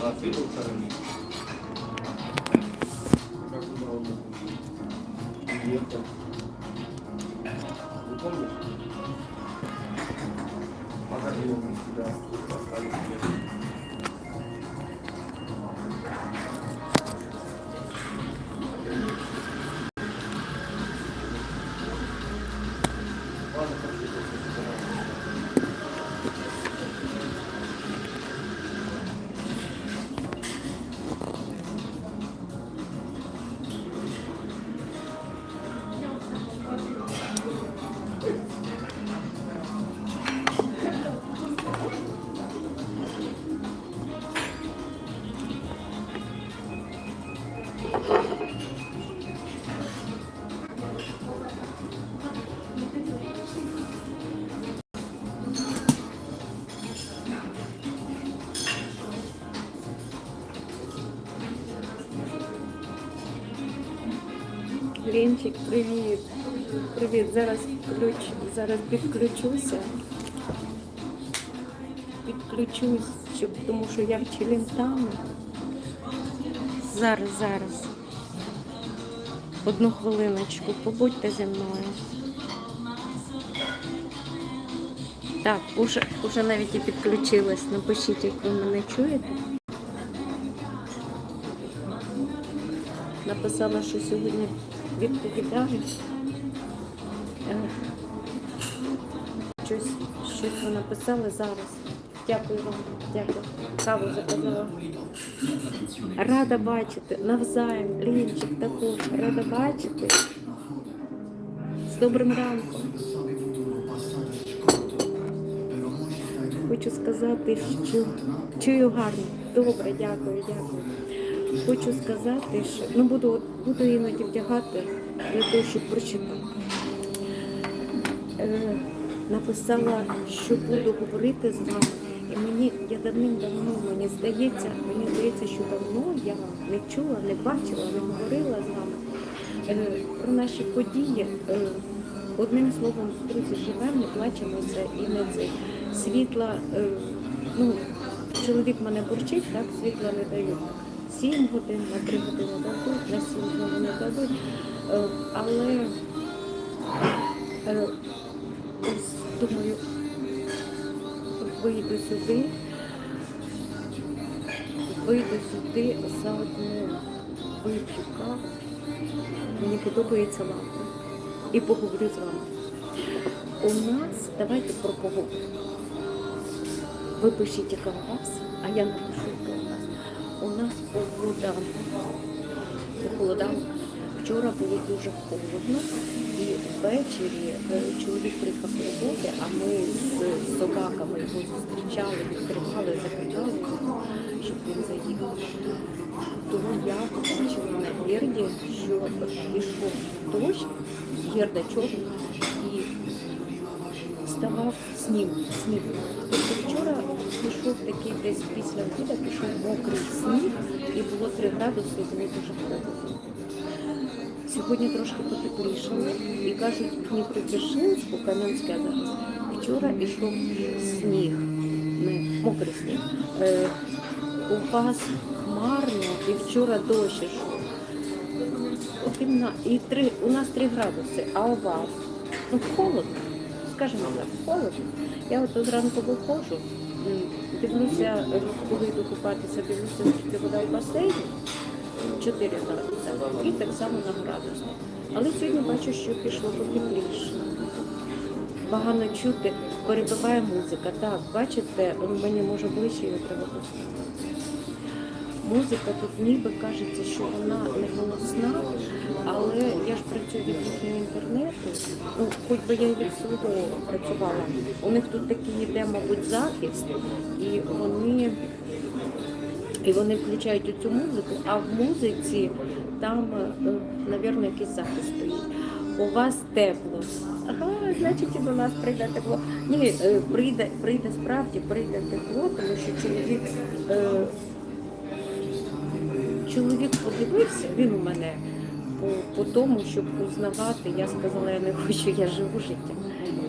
아, 필요없 사람이. 자꾸 나온다. 귀엽다. 못하는 거. 마사지 먹습니다. 마사지 먹습니다. Лінчик, привіт. Привіт. Зараз ключ, зараз підключуся. Підключусь, щоб, тому що я в Челентану. Зараз, зараз. Одну хвилиночку, побудьте зі мною. Так, уже, уже навіть і підключилась. Напишіть, як ви мене чуєте. Написала, що сьогодні відповідаю. Е, Щось, щось ви написали зараз. Дякую вам, дякую. Каву заказала. Рада бачити. Навзаєм, Лінчик також. Рада бачити. З добрим ранком. Хочу сказати, що чую гарно. Добре, дякую, дякую. Хочу сказати, що ну буду, буду іноді вдягати для того, щоб прочитати. Е, написала, що буду говорити з вами. І мені я давним-давно мені здається, мені здається, що давно я не чула, не бачила, не говорила з вами е, про наші події. Е, одним словом, друзі, живемо, плачемося і не цей світла. Е, ну, чоловік мене бурчить, так світла не дають. Сім годин, на три години дадуть, на сім знову не дадуть. Е, але е, думаю, вийду сюди, вийду сюди за одну вип'ю. Мені подобається лампа. І поговорю з вами. У нас, давайте про погоду. Ви пишіть, яка у вас, а я напишу, погода похолодало. Вчора було дуже холодно, і ввечері е, чоловік приїхав з роботи, а ми з собаками його зустрічали, відкривали, закривали, щоб він заїхав. Тому я побачила на герді, що пішов дощ, герда чорна, і ставав сніг. сніг. Тобто вчора пішов такий десь після обіду, пішов мокрий сніг і було 3 градуси, і було дуже холодно. Сьогодні трошки потеплішало і кажуть, в Дніпродзержинську, Кам'янське зараз, вчора йшов сніг, не мокрий сніг. Е, у вас хмарно і вчора дощ ішов. І три, у нас 3 градуси, а у вас ну, холодно. Скажімо так, холодно. Я от зранку виходжу, дивлюся, коли йду купатися, дивлюся, скільки вода в басейні. 4 градуси. І так само на градус. Але сьогодні бачу, що пішло потепліше. Погано чути, перебиває музика. Так, бачите, мені може ближче його треба пустити. Музика тут ніби кажеться, що вона не голосна, але я ж працюю від їхнього інтернету. Ну, хоч би я і від свого працювала. У них тут такий йде, мабуть, захист, і вони і вони включають цю музику, а в музиці там, мабуть, якийсь захист стоїть. У вас тепло. Ага, значить і до нас прийде тепло. Ні, е, прийде, прийде справді, прийде тепло, тому що чоловік, е, чоловік подивився, він у мене по, по тому, щоб узнавати, я сказала, я не хочу, я живу життям.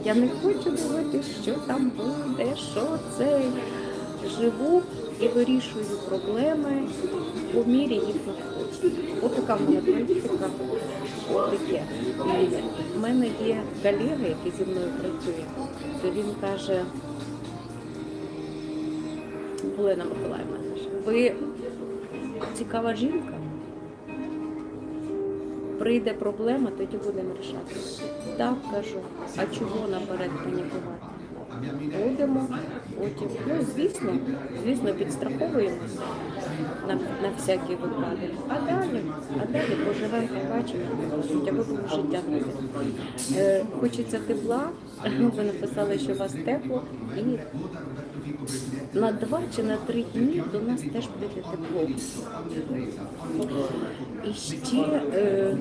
Я не хочу дивитися, що там буде, що це. живу і вирішую проблеми по мірі їх надходження. От така в мене політика. Таке. В мене є колега, який зі мною працює, то він каже, Олена Миколаївна, ви цікава жінка. Прийде проблема, тоді будемо рішати. Так кажу, а чого наперед панікувати? Будемо потім. Ну, звісно, звісно, підстраховуємося на, на всякий випадок. А далі, а далі поживемо, побачимо, а ви будемо життя. Е, хочеться тепла. Ви написали, що у вас тепло, і на два чи на три дні до нас теж буде тепло. І ще е,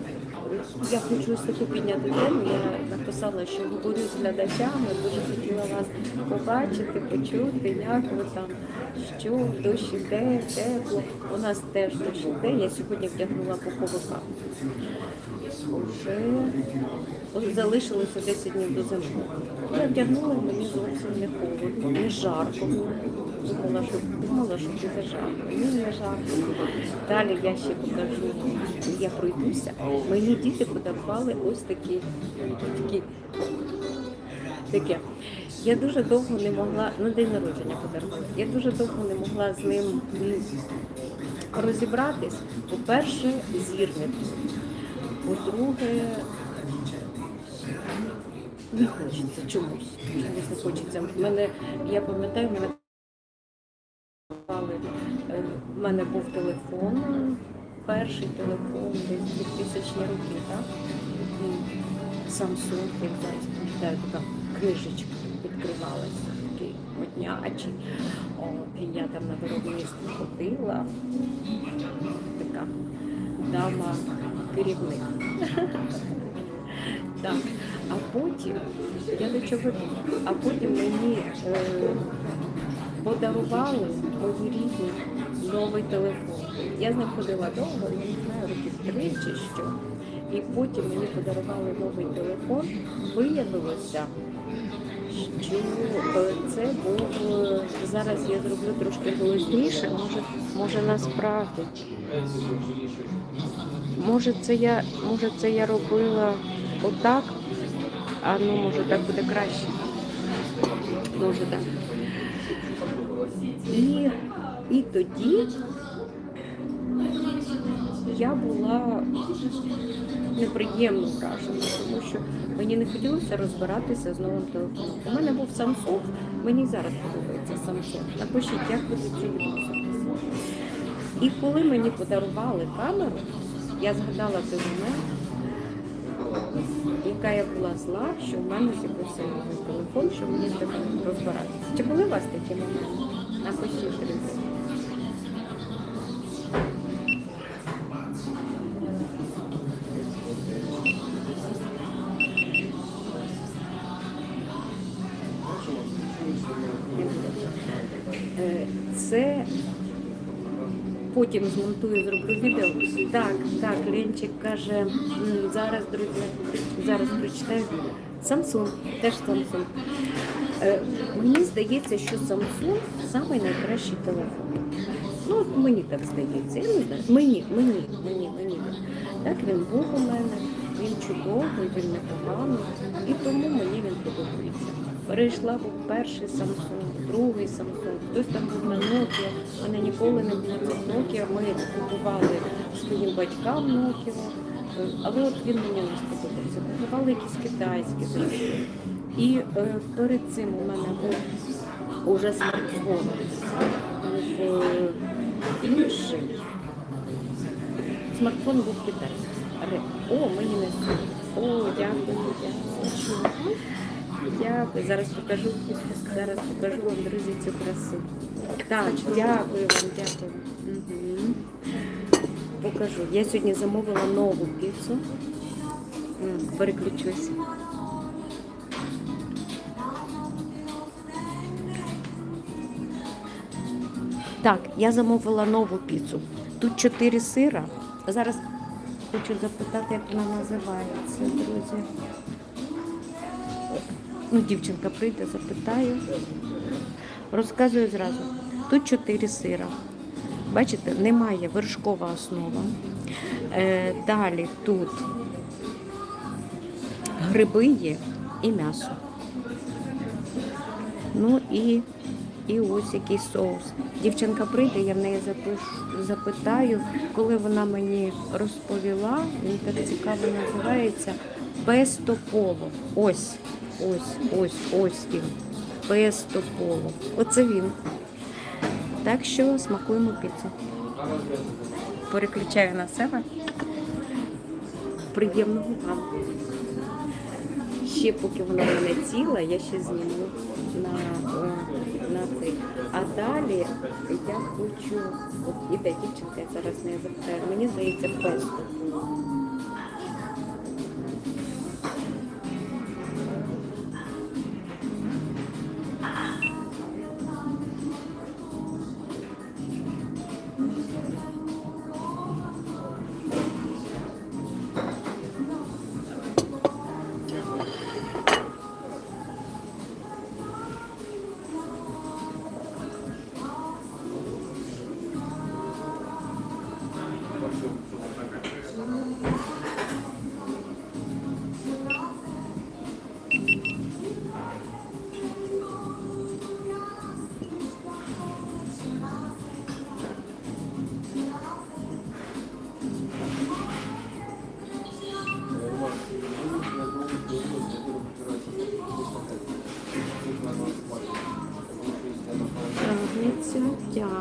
я хочу ось таку підняти тему. Я написала, що говорю з глядачами, дуже хотіла вас побачити, почути, як ви там, що дощ іде, тепло. У нас теж дощ іде. Я сьогодні вдягнула пуховика. Вже залишилося 10 днів до зими. Я вдягнула, мені зовсім не холодно, не жарко. Думала, що думала, що буде жарко. Ні, не жарко. Далі я ще покажу, я пройдуся. Мені діти подарували ось такі, такі таке. Я дуже довго не могла, на день народження подарували, я дуже довго не могла з ним розібратись. По-перше, зірник. По-друге, не хочеться чомусь. Чомусь не хочеться. Мене, я пам'ятаю, мене в мене був телефон, перший телефон десь 2000 роки, так? Samsung, я пам'ятаю, така книжечка відкривалася, такий моднячий. І я там на виробництво ходила, така дама керівник. Так. А потім, я до чого а потім мені е, подарували мої рідні новий телефон. Я з ним ходила довго, я не знаю, років три чи що. І потім мені подарували новий телефон. Виявилося, що це був зараз я зроблю трошки голосніше, може, може насправді. Може це я, може це я робила отак, а ну може так буде краще. Може так. І, і тоді я була неприємно вражена, тому що мені не хотілося розбиратися з новим телефоном. У мене був Samsung, мені зараз подобається Samsung. Напишіть, як ви до цього відноситеся. І коли мені подарували камеру, я згадала той момент, яка я була зла, що в мене з'явився новий телефон, що мені треба розбиратися. Чи були у вас такі моменти? Напишіть, потім змонтую, зроблю відео. Так, так, Ленчик каже, зараз, друзі, зараз прочитаю. Samsung, теж Samsung. Е, Мені здається, що Samsung самий найкращий телефон. Ну, мені так здається. Я не знаю. Мені, мені, мені, мені. Так він був у мене, він чудовий, він непоганий. І тому мені він. Перейшла був перший Samsung, другий Samsung, хтось там був на Nokia, мене ніколи не було Nokia, ми купували своїм батькам Nokia, але от він мені не сподобався. Купували якісь китайські зразки. І е, перед цим у мене був уже смартфон. Інший. Смартфон був китайський. О, мені не О, дякую, дякую. Дякую. Зараз покажу. Зараз покажу вам, друзі, цю красу. Так, дякую вам, дякую. Угу. Покажу. Я сьогодні замовила нову піцу. Переключусь. Так, я замовила нову піцу. Тут чотири сира. Зараз хочу запитати, як вона називається, друзі. Ну, дівчинка прийде, запитаю. Розказую зразу. Тут 4 сира. Бачите, немає вершкова основа. Е, далі тут гриби є і м'ясо. Ну і, і ось який соус. Дівчинка прийде, я в неї запишу, запитаю, коли вона мені розповіла, він так цікаво називається Песто поло. Ось, ось, ось, ось він. Поло. Оце він. Так що смакуємо піцу. Переключаю на себе. Приємного вам. Ще поки вона мене ціла, я ще зніму на, е, на цей. А далі я хочу, от іде дівчинка, я зараз не запитаю, мені здається, песто.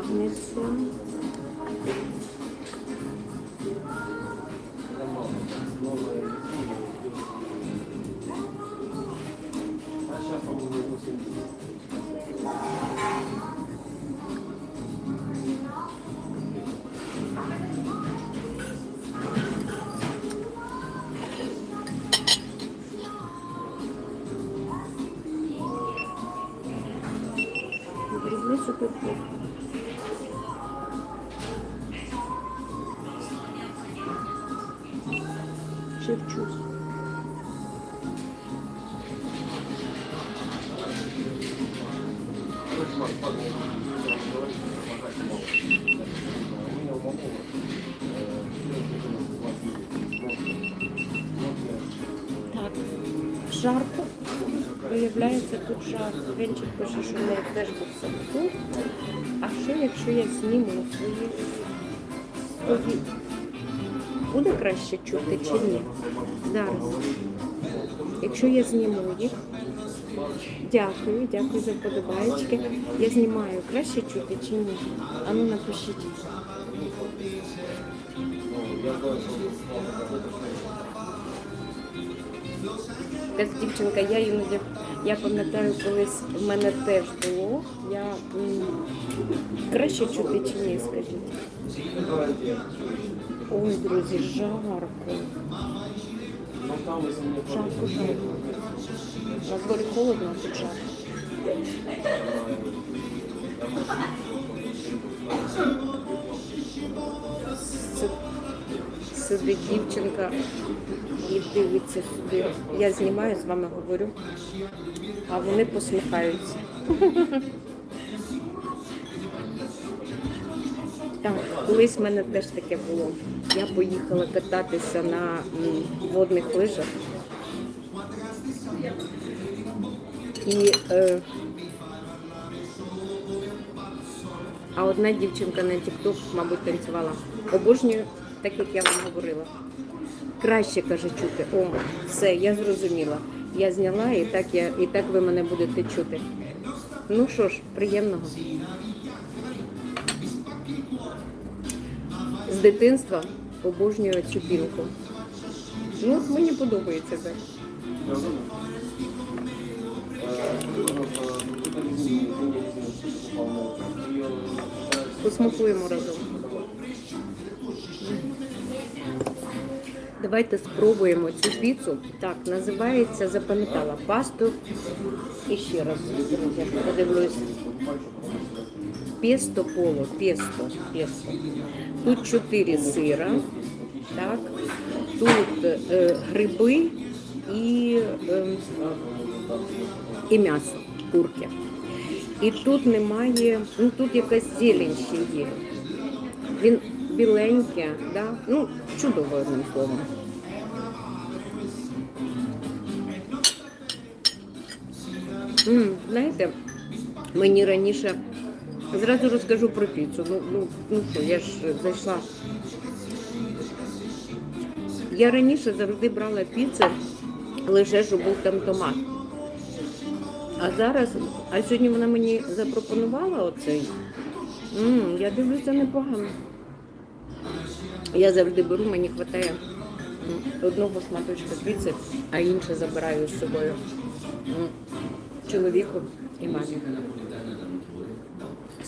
Тягнеться. А Так, жарко. Виявляється, тут жарко. Венчик пише, що в неї теж був самотур. А що, якщо я зніму свої свої? Буде краще чути чи ні? Зараз. Якщо я зніму їх. Дякую, дякую за вподобаєчки. Я знімаю краще чути чи ні? Ану напишіть. Якась дівчинка, я іноді, я пам'ятаю, колись в мене теж було. Я краще чути чи ні, скажіть. Ой, друзі, жарко. Жарко, жарко. На дворі холодно, а тут жарко. Си- Сидить дівчинка і дивиться сюди. Я знімаю, з вами говорю, а вони посміхаються. Так, колись в мене теж таке було. Я поїхала кататися на водних лижах. І, е, а одна дівчинка на TikTok, мабуть, танцювала. Обожнюю, так як я вам говорила. Краще каже чути. О, все, я зрозуміла. Я зняла і так я і так ви мене будете чути. Ну що ж, приємного. Дитинства обожнюю цю пінку. Ну, мені подобається це. Посмакуємо разом. Давайте спробуємо цю піцу. Так, називається, запам'ятала, пасту. І ще раз, друзі, подивлюсь. Песто поло, песто, песто. Тут чотири сира, так. Тут е, гриби і, е, і м'ясо, курки. І тут немає, ну тут якась зелень ще є. Він біленький, да? ну чудово одним словом. Знаєте, мені раніше зразу розкажу про піцу. Ну, ну, ну що, я ж зайшла. Я раніше завжди брала піцу, лише щоб був там томат. А зараз, а сьогодні вона мені запропонувала оцей. м я дивлюся непогано. Я завжди беру, мені вистачає одного шматочка піци, а інше забираю з собою чоловіку і мамі.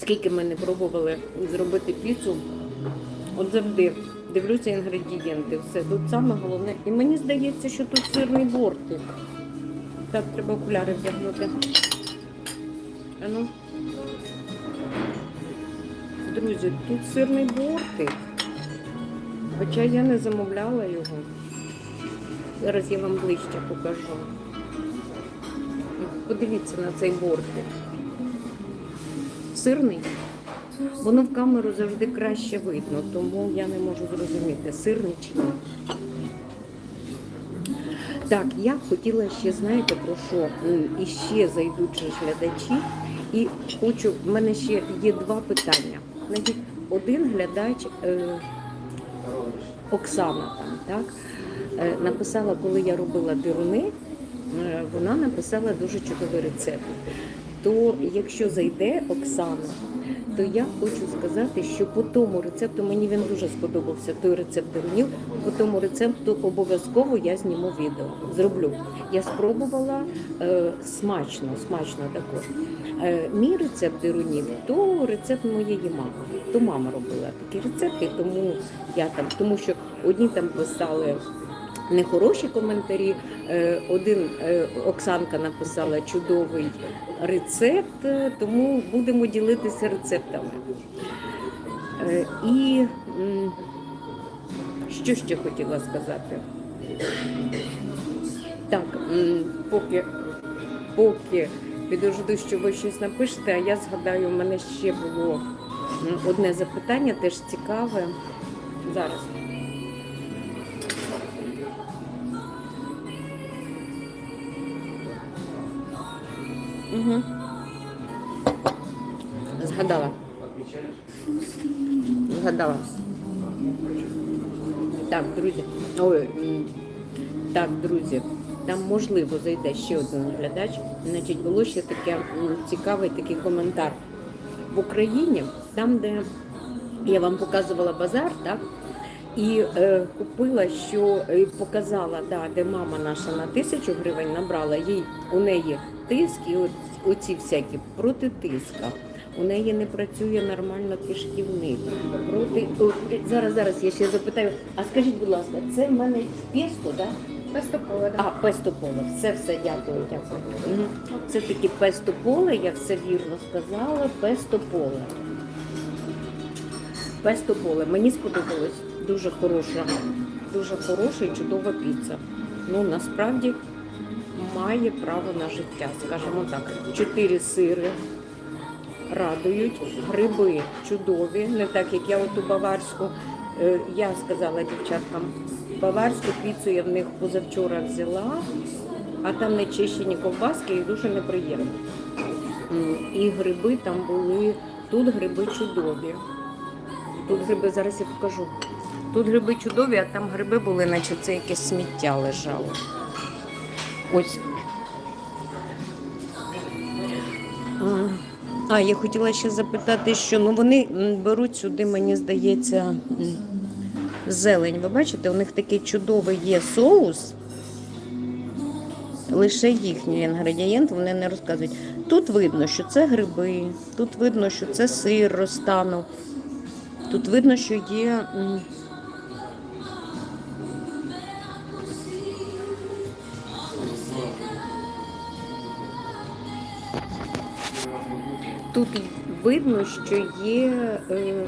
Скільки ми не пробували зробити піцу, от завжди дивлюся інгредієнти, все. Тут саме головне. І мені здається, що тут сирний бортик. Так, треба окуляри вдягнути. А ну. Друзі, тут сирний бортик. Хоча я не замовляла його. Зараз я вам ближче покажу. Подивіться на цей бортик. Сирний. Воно в камеру завжди краще видно, тому я не можу зрозуміти, сирний чи ні. Так, я хотіла ще, знаєте, про що? М, І ще зайдуть глядачі. І хочу, в мене ще є два питання. Значить, один глядач е, Оксана там, так, е, написала, коли я робила дируни, е, вона написала дуже чудовий рецепт. То якщо зайде Оксана, то я хочу сказати, що по тому рецепту мені він дуже сподобався. Той рецепт дерунів. По тому рецепту обов'язково я зніму відео. Зроблю. Я спробувала е, смачно, смачно також. Е, мій рецепт дерунів, то рецепт моєї мами. То мама робила такі рецепти, тому я там, тому що одні там писали нехороші коментарі. Е, Один е, Оксанка написала чудовий рецепт, е, тому будемо ділитися рецептами. І що ще хотіла сказати? Так, поки, поки підожду, що ви щось напишете, а я згадаю, у мене ще було одне запитання, теж цікаве. Зараз. Угу. Згадала. Згадала. Так, друзі. Ой, так, друзі. Там можливо зайде ще один глядач. Значить, було ще таке цікавий такий коментар. В Україні, там, де я вам показувала базар, так? І е, купила, що е, показала, да, де мама наша на тисячу гривень набрала, їй у неї тиск і оці всякі проти тиска. У неї не працює нормально кишківник. Проти О, е, зараз, зараз я ще запитаю. А скажіть, будь ласка, це в мене песто, да? Пестополе, А, песто поле. Все, все, дякую, дякую. Це таки песто поле, я все вірно сказала. Песто поле. Песто поле. Мені сподобалось. Дуже хороша, дуже хороша і чудова піца. Ну, насправді має право на життя, скажімо так. Чотири сири радують, гриби чудові, не так як я оту баварську. Е, Я сказала дівчаткам, баварську піцу я в них позавчора взяла, а там не чищені ковбаски і дуже неприємно. І гриби там були, тут гриби чудові. Тут гриби, зараз я покажу. Тут гриби чудові, а там гриби були, наче це якесь сміття лежало. Ось. А, я хотіла ще запитати, що ну вони беруть сюди, мені здається, зелень. Ви бачите, у них такий чудовий є соус. Лише їхній інгредієнт вони не розказують. Тут видно, що це гриби, тут видно, що це сир розтанув. Тут видно, що є. Тут видно, що є е,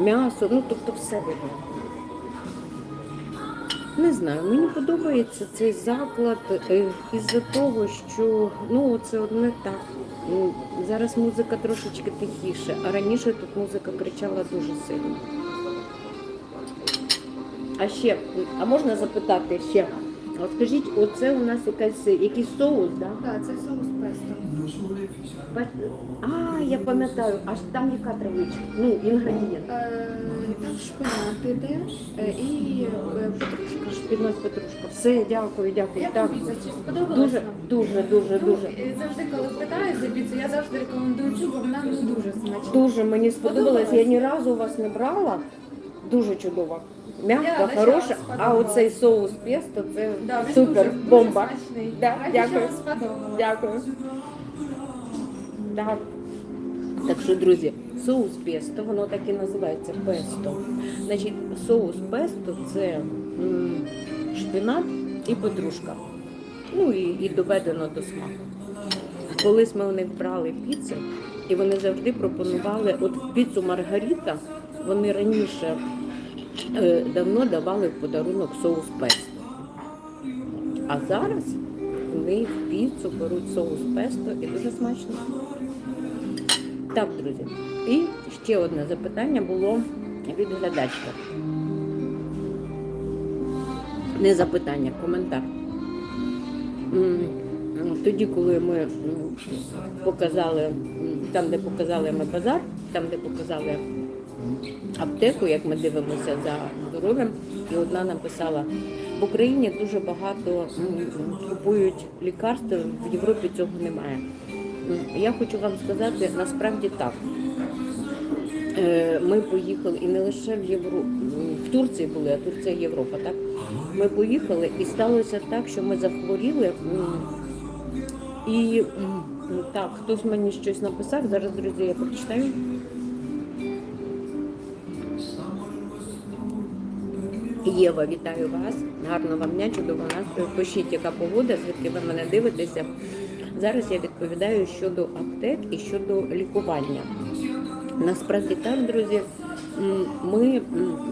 м'ясо, ну тобто все видно. Не знаю, мені подобається цей заклад е, із-за того, що ну це одне так. зараз музика трошечки тихіше, а раніше тут музика кричала дуже сильно. А ще, а можна запитати ще? От скажіть, оце у нас якась, якийсь соус, да? Так, це соус песто. Бачите? А, я пам'ятаю, аж там яка травичка? Ну, інгредієнт. Е, Там шпинат іде е, і е, петрушка. Шпінат петрушка. Все, дякую, дякую. Як Так. Чи сподобалось Дуже, вам? дуже, дуже, Ну, дуже. е, завжди, коли питають за піцу, я завжди рекомендую цю, бо вона ну, дуже смачна. Дуже мені сподобалось. Я ні разу у вас не брала. Дуже чудово. М'яка, хороша, а оцей соус песто це Да, супер, дуже, дуже бомба. смачний. Да, дякую. Дякую. Так. Так що, друзі, соус песто, воно так і називається песто. Значить, соус песто це м, шпинат і петрушка. Ну і, і доведено до смаку. Колись ми у них брали піци, і вони завжди пропонували, от піцу Маргарита, вони раніше е, давно давали в подарунок соус песто. А зараз вони в піцу беруть соус песто і дуже смачно. Так, друзі. І ще одне запитання було від глядачки. Не запитання, коментар. Тоді, коли ми показали, там, де показали ми базар, там, де показали аптеку, як ми дивимося за здоров'ям, і одна написала, в Україні дуже багато купують лікарств, в Європі цього немає. Я хочу вам сказати, насправді так. Е, Ми поїхали і не лише в Європу, в Турції були, а Турція Європа, так? Ми поїхали і сталося так, що ми захворіли. І так, хтось мені щось написав. Зараз, друзі, я прочитаю. Єва, вітаю вас. Гарного вам дня, чудового настрою. Пишіть, яка погода, звідки ви мене дивитеся. Зараз я відповідаю щодо аптек і щодо лікування. Насправді так, друзі, ми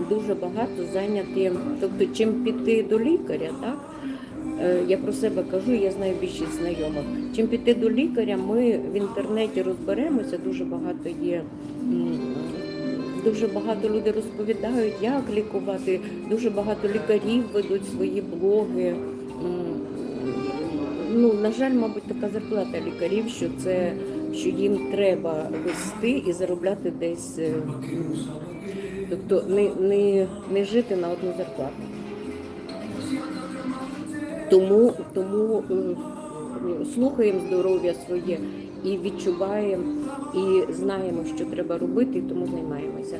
дуже багато зайняті. Тобто, чим піти до лікаря, так? Е, Я про себе кажу, я знаю більшість знайомих. Чим піти до лікаря, ми в інтернеті розберемося, дуже багато є. Дуже багато людей розповідають, як лікувати. Дуже багато лікарів ведуть свої блоги. Ну, на жаль, мабуть, така зарплата лікарів, що це що їм треба вести і заробляти десь. е, Тобто не, не, не жити на одну зарплату. Тому, тому слухаємо здоров'я своє і відчуваємо, і знаємо, що треба робити, і тому займаємося.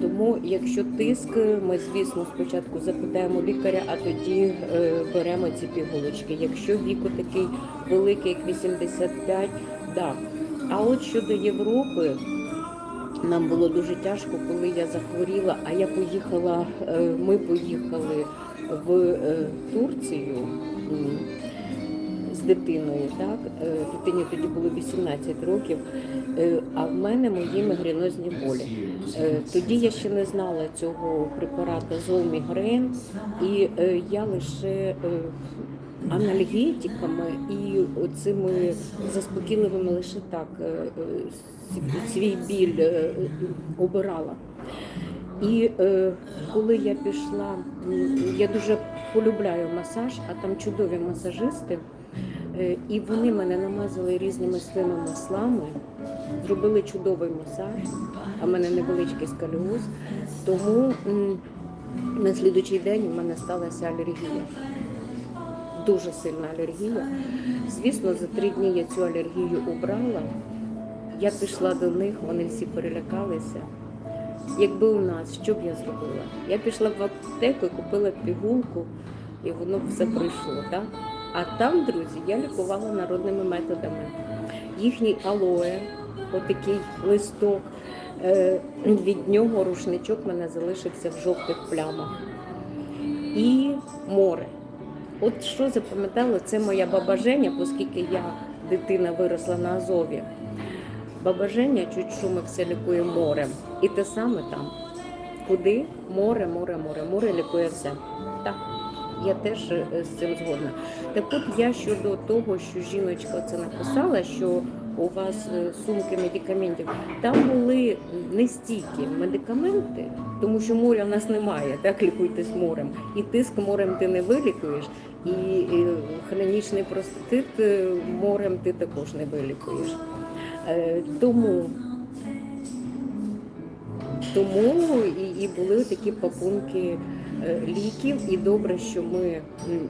Тому, якщо тиск, ми, звісно, спочатку запитаємо лікаря, а тоді е, беремо ці пігулочки. Якщо віку такий великий, як 85, да. А от щодо Європи, нам було дуже тяжко, коли я захворіла, а я поїхала, е, ми поїхали в е, Турцію дитиною. Так? Е, Дитині тоді було 18 років, е, а в мене мої мігренозні болі. Е, Тоді я ще не знала цього препарату Золмігрен, і я лише анальгетиками і оцими заспокійливими лише так свій біль обирала. І е, коли я пішла, я дуже полюбляю масаж, а там чудові масажисти. Е, і вони мене намазали різними своїми маслами, зробили чудовий масаж, а в мене невеличкий сколіоз. Тому на слідучий день у мене сталася алергія. Дуже сильна алергія. Звісно, за три дні я цю алергію убрала. Я пішла до них, вони всі перелякалися. Якби у нас, що б я зробила? Я пішла в аптеку і купила пігулку, і воно все пройшло. Так? А там, друзі, я лікувала народними методами. Їхній алоє, отакий листок, е, від нього рушничок в мене залишився в жовтих плямах. І море. От що запам'ятала, це моя баба Женя, оскільки я дитина виросла на Азові. Баба Женя чуть ми все лікує морем. І те саме там. Куди? Море, море, море. Море лікує все. Я теж е, з цим згодна. Так от я щодо того, що жіночка це написала, що у вас е, сумки медикаментів. Там були не стільки медикаменти, тому що моря в нас немає, так лікуйтесь морем. І тиск морем ти не вилікуєш, і, і хронічний простатит е, морем ти також не вилікуєш. Е, Тому тому і, і були такі пакунки е, ліків, і добре, що ми.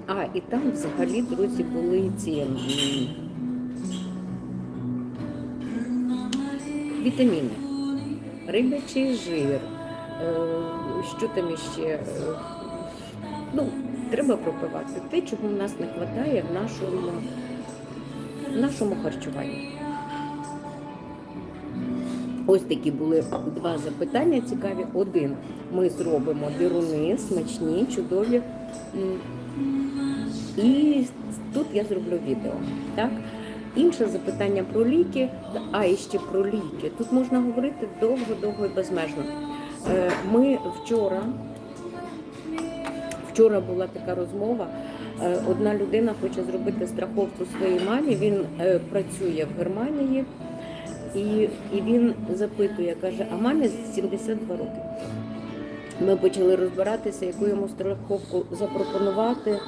А, і там взагалі, друзі, були ці вітаміни, рибячий жир, е, що там іще. е, Ну, треба пропивати те, чого в нас не вистачає в нашому, в нашому харчуванні. Ось такі були два запитання цікаві. Один ми зробимо дируни, смачні, чудові. І тут я зроблю відео. Так? Інше запитання про ліки, а і ще про ліки. Тут можна говорити довго-довго і безмежно. Е, Ми вчора, вчора була така розмова. Е, Одна людина хоче зробити страховку своїй мамі. Він е, працює в Германії. І, і він запитує, каже, а мамі 72 роки. Ми почали розбиратися, яку йому страховку запропонувати.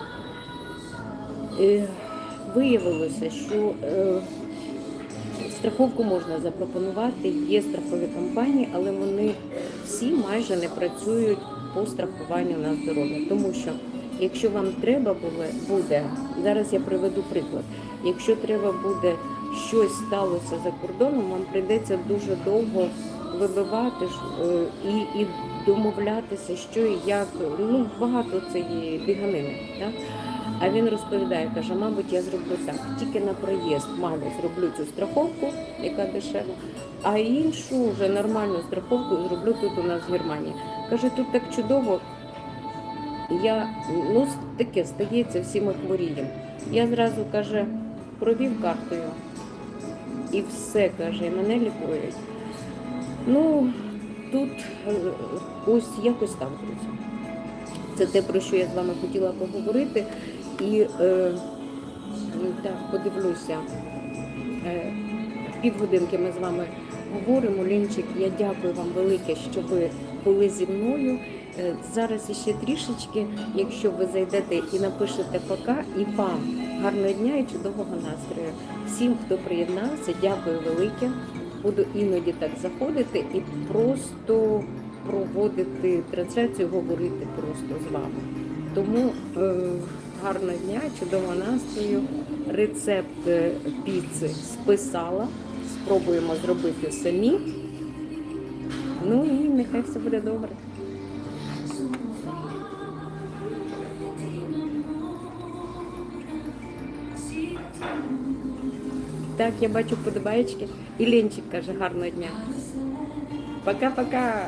І виявилося, що е, страховку можна запропонувати, є страхові компанії, але вони всі майже не працюють по страхуванню на здоров'я. Тому що якщо вам треба буде, зараз я приведу приклад, якщо треба буде щось сталося за кордоном, вам прийдеться дуже довго вибивати е, і, і домовлятися, що і як. Ну, багато цієї біганини. Так? А він розповідає, каже, мабуть, я зроблю так. Тільки на проїзд мамі зроблю цю страховку, яка дешева, а іншу вже нормальну страховку зроблю тут у нас в Германії. Каже, тут так чудово. Я ну таке стається, всі ми. Я зразу каже, провів картою і все каже, і мене лікують. Ну тут е, ось якось так, друзі. Це те, про що я з вами хотіла поговорити. І е, так, подивлюся. Е, півгодинки ми з вами говоримо. Лінчик, я дякую вам велике, що ви були зі мною. Е, Зараз іще трішечки, якщо ви зайдете і напишете пока, і вам гарного дня і чудового настрою. Всім, хто приєднався, дякую велике. Буду іноді так заходити і просто проводити трансляцію, говорити просто з вами. Тому е, гарного дня, чудового настрою. Рецепт е, піци списала. Спробуємо зробити самі. Ну і нехай все буде добре. Так, я бачу подобаєчки. І Ленчик каже гарного дня. Пока-пока.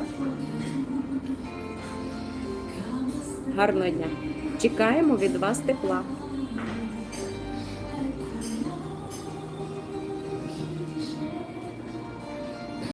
Гарного дня. Чекаємо від вас тепла.